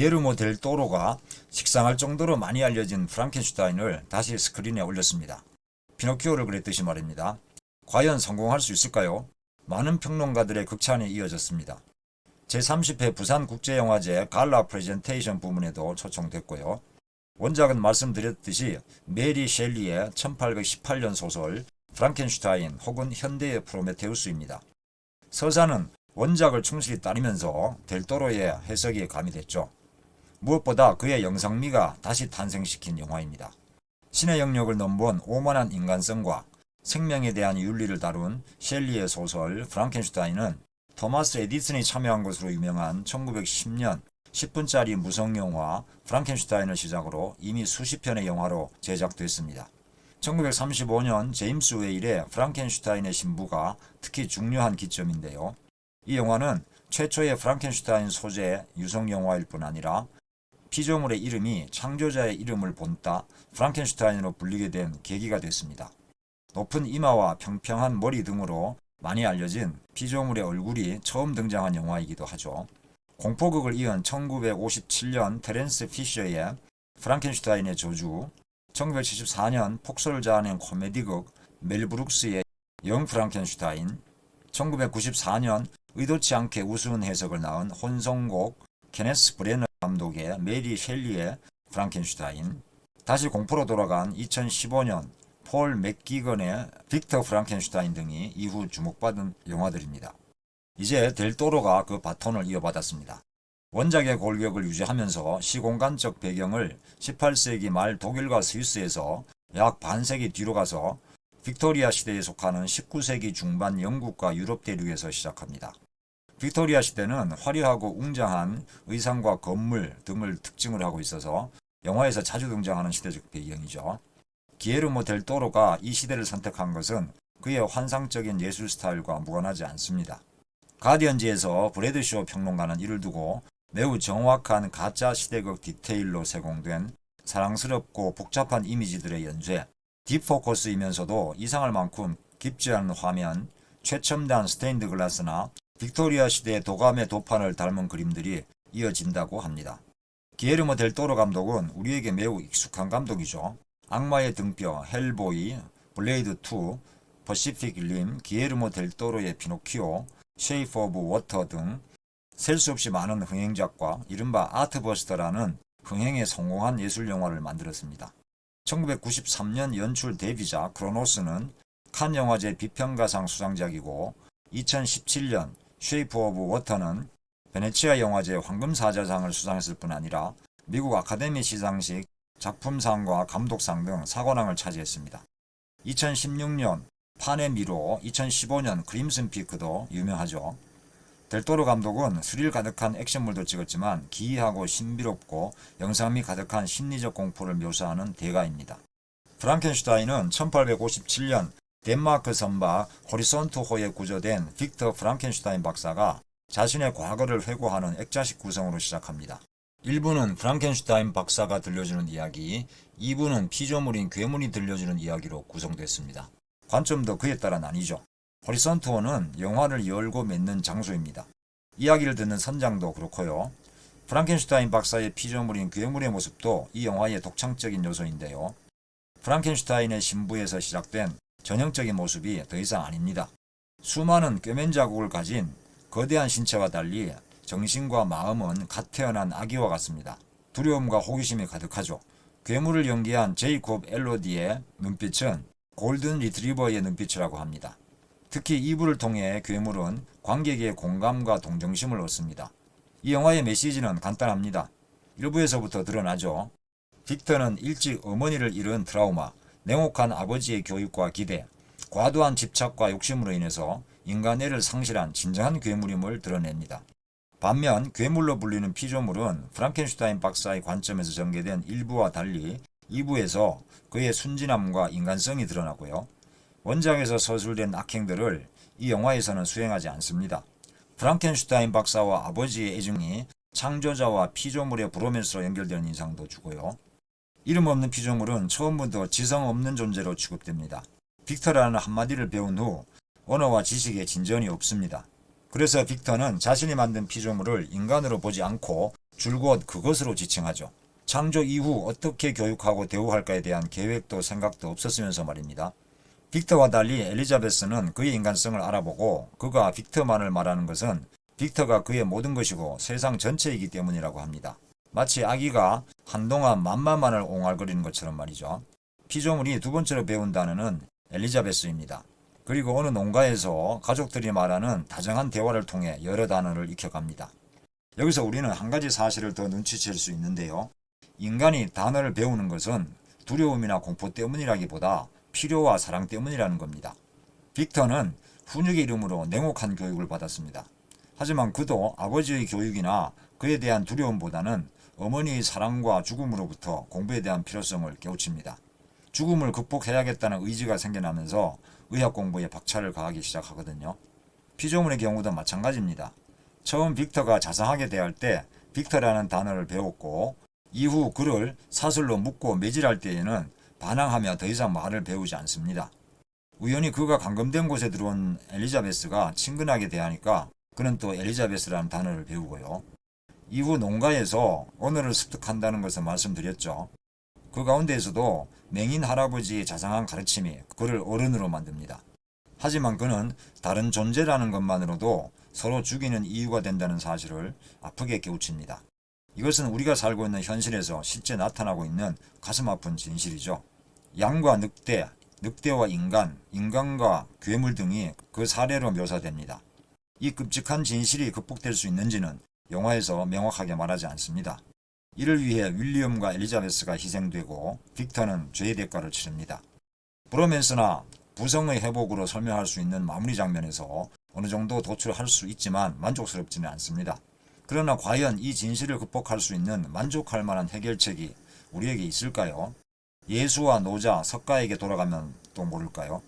기에르모 델 또로가 식상할 정도로 많이 알려진 프랑켄슈타인을 다시 스크린에 올렸습니다. 피노키오를 그랬듯이 말입니다. 과연 성공할 수 있을까요? 많은 평론가들의 극찬이 이어졌습니다. 제30회 부산국제영화제 갈라 프레젠테이션 부문에도 초청됐고요. 원작은 말씀드렸듯이 메리 셸리의 1818년 소설 프랑켄슈타인 혹은 현대의 프로메테우스입니다. 서사는 원작을 충실히 따르면서 델토로의 해석이 가미됐죠. 무엇보다 그의 영상미가 다시 탄생시킨 영화입니다. 신의 영역을 넘본 오만한 인간성과 생명에 대한 윤리를 다룬 셸리의 소설 프랑켄슈타인은 토마스 에디슨이 참여한 것으로 유명한 1910년 10분짜리 무성 영화 프랑켄슈타인을 시작으로 이미 수십 편의 영화로 제작됐습니다. 1935년 제임스 웨일의 프랑켄슈타인의 신부가 특히 중요한 기점인데요. 이 영화는 최초의 프랑켄슈타인 소재 유성 영화일 뿐 아니라 피조물의 이름이 창조자의 이름을 본따 프랑켄슈타인으로 불리게 된 계기가 됐습니다. 높은 이마와 평평한 머리 등으로 많이 알려진 피조물의 얼굴이 처음 등장한 영화이기도 하죠. 공포극을 이은 1957년 테렌스 피셔의 프랑켄슈타인의 저주, 1974년 폭소를 자아낸 코미디극 멜 브룩스의 영 프랑켄슈타인, 1994년 의도치 않게 우스운 해석을 낳은 혼성곡 케네스 브레너 감독의 메리 셸리의 프랑켄슈타인, 다시 공포로 돌아간 2015년 폴 맥기건의 빅터 프랑켄슈타인 등이 이후 주목받은 영화들입니다. 이제 델토로가 그 바톤을 이어받았습니다. 원작의 골격을 유지하면서 시공간적 배경을 18세기 말 독일과 스위스에서 약 반세기 뒤로 가서 빅토리아 시대에 속하는 19세기 중반 영국과 유럽 대륙에서 시작합니다. 빅토리아 시대는 화려하고 웅장한 의상과 건물 등을 특징을 하고 있어서 영화에서 자주 등장하는 시대적 배경이죠. 기에르모 델 또로가 이 시대를 선택한 것은 그의 환상적인 예술 스타일과 무관하지 않습니다. 가디언지에서 브래드쇼 평론가는 이를 두고 매우 정확한 가짜 시대극 디테일로 세공된 사랑스럽고 복잡한 이미지들의 연쇄, 딥포커스이면서도 이상할 만큼 깊지 않은 화면, 최첨단 스테인드 글라스나 빅토리아 시대의 도감의 도판을 닮은 그림들이 이어진다고 합니다. 기에르모 델 또로 감독은 우리에게 매우 익숙한 감독이죠. 악마의 등뼈, 헬보이, 블레이드 2, 퍼시픽 림, 기에르모 델 또로의 피노키오, 쉐이프 오브 워터 등 셀 수 없이 많은 흥행작과 이른바 아트버스터라는 흥행에 성공한 예술 영화를 만들었습니다. 1993년 연출 데뷔작 크로노스는 칸 영화제 비평가상 수상작이고 2017년 쉐이프 오브 워터는 베네치아 영화제 황금사자상을 수상했을 뿐 아니라 미국 아카데미 시상식 작품상과 감독상 등 사관왕을 차지했습니다. 2016년 판의 미로 2015년 그림슨 피크도 유명하죠. 델토로 감독은 스릴 가득한 액션물도 찍었지만 기이하고 신비롭고 영상미 가득한 심리적 공포를 묘사하는 대가입니다. 프랑켄슈타인은 1857년 덴마크 선박 호리손트호에 구조된 빅터 프랑켄슈타인 박사가 자신의 과거를 회고하는 액자식 구성으로 시작합니다. 1부는 프랑켄슈타인 박사가 들려주는 이야기, 2부는 피조물인 괴물이 들려주는 이야기로 구성됐습니다. 관점도 그에 따라 나뉘죠. 호리선트호는 영화를 열고 맺는 장소입니다. 이야기를 듣는 선장도 그렇고요. 프랑켄슈타인 박사의 피조물인 괴물의 모습도 이 영화의 독창적인 요소인데요. 프랑켄슈타인의 신부에서 시작된 전형적인 모습이 더 이상 아닙니다. 수많은 꿰맨 자국을 가진 거대한 신체와 달리 정신과 마음은 갓 태어난 아기와 같습니다. 두려움과 호기심이 가득하죠. 괴물을 연기한 제이콥 엘로디의 눈빛은 골든 리트리버의 눈빛이라고 합니다. 특히 2부를 통해 괴물은 관객의 공감과 동정심을 얻습니다. 이 영화의 메시지는 간단합니다. 1부에서부터 드러나죠. 빅터는 일찍 어머니를 잃은 트라우마, 냉혹한 아버지의 교육과 기대, 과도한 집착과 욕심으로 인해서 인간애를 상실한 진정한 괴물임을 드러냅니다. 반면 괴물로 불리는 피조물은 프랑켄슈타인 박사의 관점에서 전개된 1부와 달리 2부에서 그의 순진함과 인간성이 드러나고요. 원작에서 서술된 악행들을 이 영화에서는 수행하지 않습니다. 프랑켄슈타인 박사와 아버지의 애증이 창조자와 피조물의 브로맨스로 연결되는 인상도 주고요. 이름 없는 피조물은 처음부터 지성 없는 존재로 취급됩니다. 빅터라는 한마디를 배운 후 언어와 지식에 진전이 없습니다. 그래서 빅터는 자신이 만든 피조물을 인간으로 보지 않고 줄곧 그것으로 지칭하죠. 창조 이후 어떻게 교육하고 대우할까에 대한 계획도 생각도 없었으면서 말입니다. 빅터와 달리 엘리자베스는 그의 인간성을 알아보고 그가 빅터만을 말하는 것은 빅터가 그의 모든 것이고 세상 전체이기 때문이라고 합니다. 마치 아기가 한동안 맘마만을 옹알거리는 것처럼 말이죠. 피조물이 두 번째로 배운 단어는 엘리자베스입니다. 그리고 어느 농가에서 가족들이 말하는 다정한 대화를 통해 여러 단어를 익혀갑니다. 여기서 우리는 한 가지 사실을 더 눈치챌 수 있는데요. 인간이 단어를 배우는 것은 두려움이나 공포 때문이라기보다 필요와 사랑 때문이라는 겁니다. 빅터는 훈육의 이름으로 냉혹한 교육을 받았습니다. 하지만 그도 아버지의 교육이나 그에 대한 두려움보다는 어머니의 사랑과 죽음으로부터 공부에 대한 필요성을 깨우칩니다. 죽음을 극복해야겠다는 의지가 생겨나면서 의학 공부에 박차를 가하기 시작하거든요. 피조물의 경우도 마찬가지입니다. 처음 빅터가 자상하게 대할 때 빅터라는 단어를 배웠고 이후 그를 사슬로 묶고 매질할 때에는 반항하며 더 이상 말을 배우지 않습니다. 우연히 그가 감금된 곳에 들어온 엘리자베스가 친근하게 대하니까 그는 또 엘리자베스라는 단어를 배우고요. 이후 농가에서 언어를 습득한다는 것을 말씀드렸죠. 그 가운데에서도 맹인 할아버지의 자상한 가르침이 그를 어른으로 만듭니다. 하지만 그는 다른 존재라는 것만으로도 서로 죽이는 이유가 된다는 사실을 아프게 깨우칩니다. 이것은 우리가 살고 있는 현실에서 실제 나타나고 있는 가슴 아픈 진실이죠. 양과 늑대, 늑대와 인간, 인간과 괴물 등이 그 사례로 묘사됩니다. 이 끔찍한 진실이 극복될 수 있는지는 영화에서 명확하게 말하지 않습니다. 이를 위해 윌리엄과 엘리자베스가 희생되고 빅터는 죄의 대가를 치릅니다. 브로맨스나 부성의 회복으로 설명할 수 있는 마무리 장면에서 어느 정도 도출할 수 있지만 만족스럽지는 않습니다. 그러나 과연 이 진실을 극복할 수 있는 만족할 만한 해결책이 우리에게 있을까요? 예수와 노자, 석가에게 돌아가면 또 모를까요?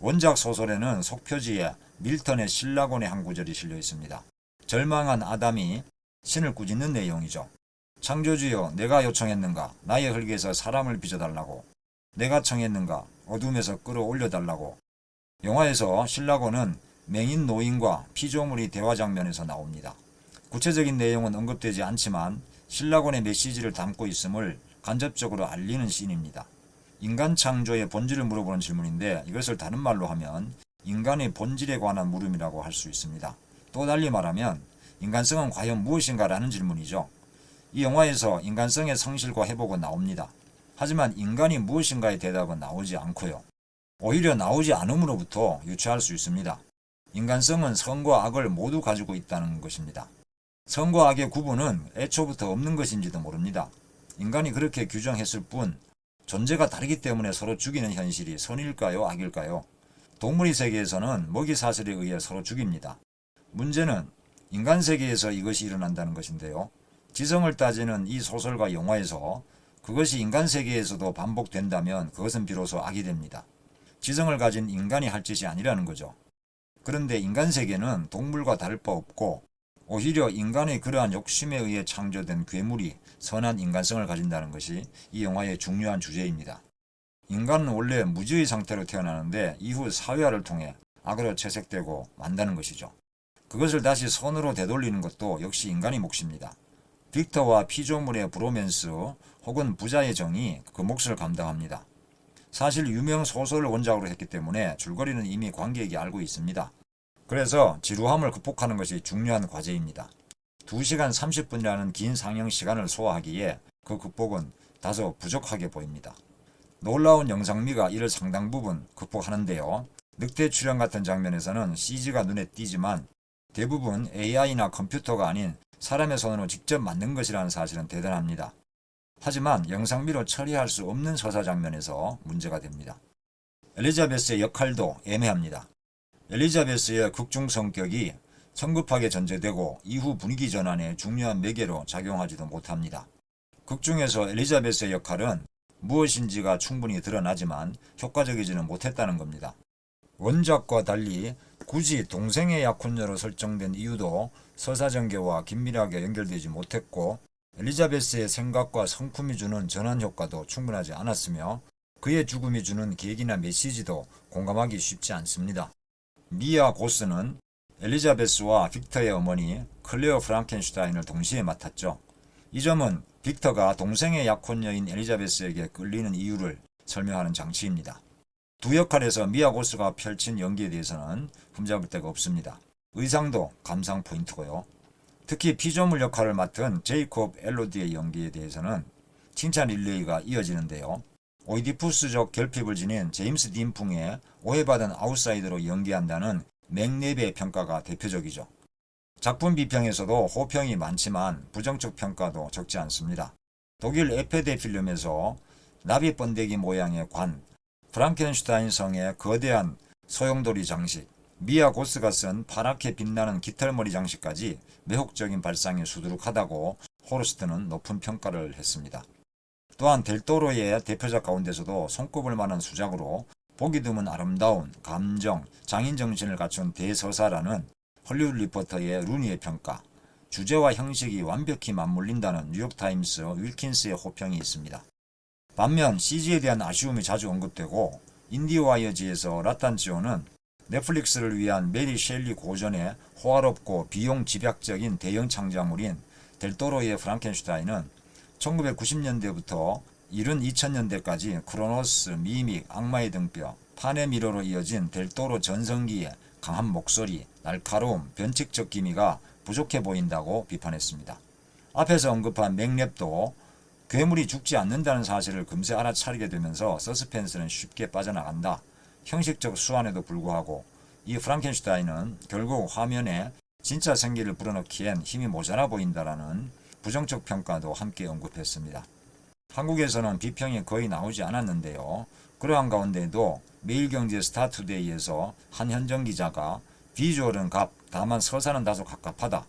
원작 소설에는 속표지에 밀턴의 신라곤의 한 구절이 실려 있습니다. 절망한 아담이 신을 꾸짖는 내용이죠. 창조주여 내가 요청했는가 나의 흙에서 사람을 빚어달라고 내가 청했는가 어둠에서 끌어올려달라고 영화에서 신라곤은 맹인 노인과 피조물이 대화 장면에서 나옵니다. 구체적인 내용은 언급되지 않지만 신라곤의 메시지를 담고 있음을 간접적으로 알리는 씬입니다. 인간 창조의 본질을 물어보는 질문인데 이것을 다른 말로 하면 인간의 본질에 관한 물음이라고 할 수 있습니다. 또 달리 말하면 인간성은 과연 무엇인가라는 질문이죠. 이 영화에서 인간성의 성실과 회복은 나옵니다. 하지만 인간이 무엇인가의 대답은 나오지 않고요. 오히려 나오지 않음으로부터 유추할 수 있습니다. 인간성은 선과 악을 모두 가지고 있다는 것입니다. 선과 악의 구분은 애초부터 없는 것인지도 모릅니다. 인간이 그렇게 규정했을 뿐 존재가 다르기 때문에 서로 죽이는 현실이 선일까요, 악일까요? 동물의 세계에서는 먹이 사슬에 의해 서로 죽입니다. 문제는 인간 세계에서 이것이 일어난다는 것인데요. 지성을 따지는 이 소설과 영화에서 그것이 인간 세계에서도 반복된다면 그것은 비로소 악이 됩니다. 지성을 가진 인간이 할 짓이 아니라는 거죠. 그런데 인간 세계는 동물과 다를 바 없고 오히려 인간의 그러한 욕심에 의해 창조된 괴물이 선한 인간성을 가진다는 것이 이 영화의 중요한 주제입니다. 인간은 원래 무지의 상태로 태어나는데 이후 사회화를 통해 악으로 채색되고 만다는 것이죠. 그것을 다시 선으로 되돌리는 것도 역시 인간의 몫입니다. 빅터와 피조물의 브로맨스 혹은 부자의 정이 그 몫을 감당합니다. 사실 유명 소설을 원작으로 했기 때문에 줄거리는 이미 관객이 알고 있습니다. 그래서 지루함을 극복하는 것이 중요한 과제입니다. 2시간 30분이라는 긴 상영 시간을 소화하기에 그 극복은 다소 부족하게 보입니다. 놀라운 영상미가 이를 상당 부분 극복하는데요. 늑대 출연 같은 장면에서는 CG가 눈에 띄지만 대부분 AI나 컴퓨터가 아닌 사람의 손으로 직접 만든 것이라는 사실은 대단합니다. 하지만 영상미로 처리할 수 없는 서사 장면에서 문제가 됩니다. 엘리자베스의 역할도 애매합니다. 엘리자베스의 극중 성격이 성급하게 전제되고 이후 분위기 전환에 중요한 매개로 작용하지도 못합니다. 극중에서 엘리자베스의 역할은 무엇인지가 충분히 드러나지만 효과적이지는 못했다는 겁니다. 원작과 달리 굳이 동생의 약혼녀로 설정된 이유도 서사 전개와 긴밀하게 연결되지 못했고 엘리자베스의 생각과 성품이 주는 전환 효과도 충분하지 않았으며 그의 죽음이 주는 계기나 메시지도 공감하기 쉽지 않습니다. 미아 고스는 엘리자베스와 빅터의 어머니 클레어 프랑켄슈타인을 동시에 맡았죠. 이 점은 빅터가 동생의 약혼 여인 엘리자베스에게 끌리는 이유를 설명하는 장치입니다. 두 역할에서 미아 고스가 펼친 연기에 대해서는 흠잡을 데가 없습니다. 의상도 감상 포인트고요. 특히 피조물 역할을 맡은 제이콥 엘로디의 연기에 대해서는 칭찬 릴레이가 이어지는데요. 오이디푸스적 결핍을 지닌 제임스 딘풍의 오해받은 아웃사이더로 연기한다는 맥랩의 평가가 대표적이죠. 작품 비평에서도 호평이 많지만 부정적 평가도 적지 않습니다. 독일 에페데 필름에서 나비 번데기 모양의 관, 프랑켄슈타인 성의 거대한 소용돌이 장식, 미아 고스가 쓴 파랗게 빛나는 깃털머리 장식까지 매혹적인 발상이 수두룩하다고 호르스트는 높은 평가를 했습니다. 또한 델토로의 대표작 가운데서도 손꼽을 만한 수작으로 보기 드문 아름다운 감정, 장인 정신을 갖춘 대서사라는 헐리우드 리포터의 루니의 평가, 주제와 형식이 완벽히 맞물린다는 뉴욕타임스 윌킨스의 호평이 있습니다. 반면 CG에 대한 아쉬움이 자주 언급되고 인디와이어지에서 라탄지오는 넷플릭스를 위한 메리 셸리 고전의 호화롭고 비용 집약적인 대형 창작물인 델토로의 프랑켄슈타인은 1990년대부터 이른 2000년대까지 크로노스, 미믹, 악마의 등뼈, 판의 미로로 이어진 델토로 전성기의 강한 목소리, 날카로움, 변칙적 기미가 부족해 보인다고 비판했습니다. 앞에서 언급한 맥랩도 괴물이 죽지 않는다는 사실을 금세 알아차리게 되면서 서스펜스는 쉽게 빠져나간다. 형식적 수완에도 불구하고 이 프랑켄슈타인은 결국 화면에 진짜 생기를 불어넣기엔 힘이 모자라 보인다라는 부정적 평가도 함께 언급했습니다. 한국에서는 비평이 거의 나오지 않았는데요. 그러한 가운데도 매일경제 스타투데이에서 한현정 기자가 비주얼은 갑, 다만 서사는 다소 갑갑하다.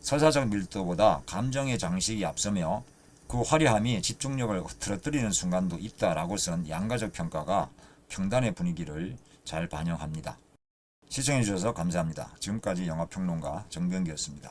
서사적 밀도보다 감정의 장식이 앞서며 그 화려함이 집중력을 흐트러뜨리는 순간도 있다라고 쓴 양가적 평가가 평단의 분위기를 잘 반영합니다. 시청해주셔서 감사합니다. 지금까지 영화평론가 정병기였습니다.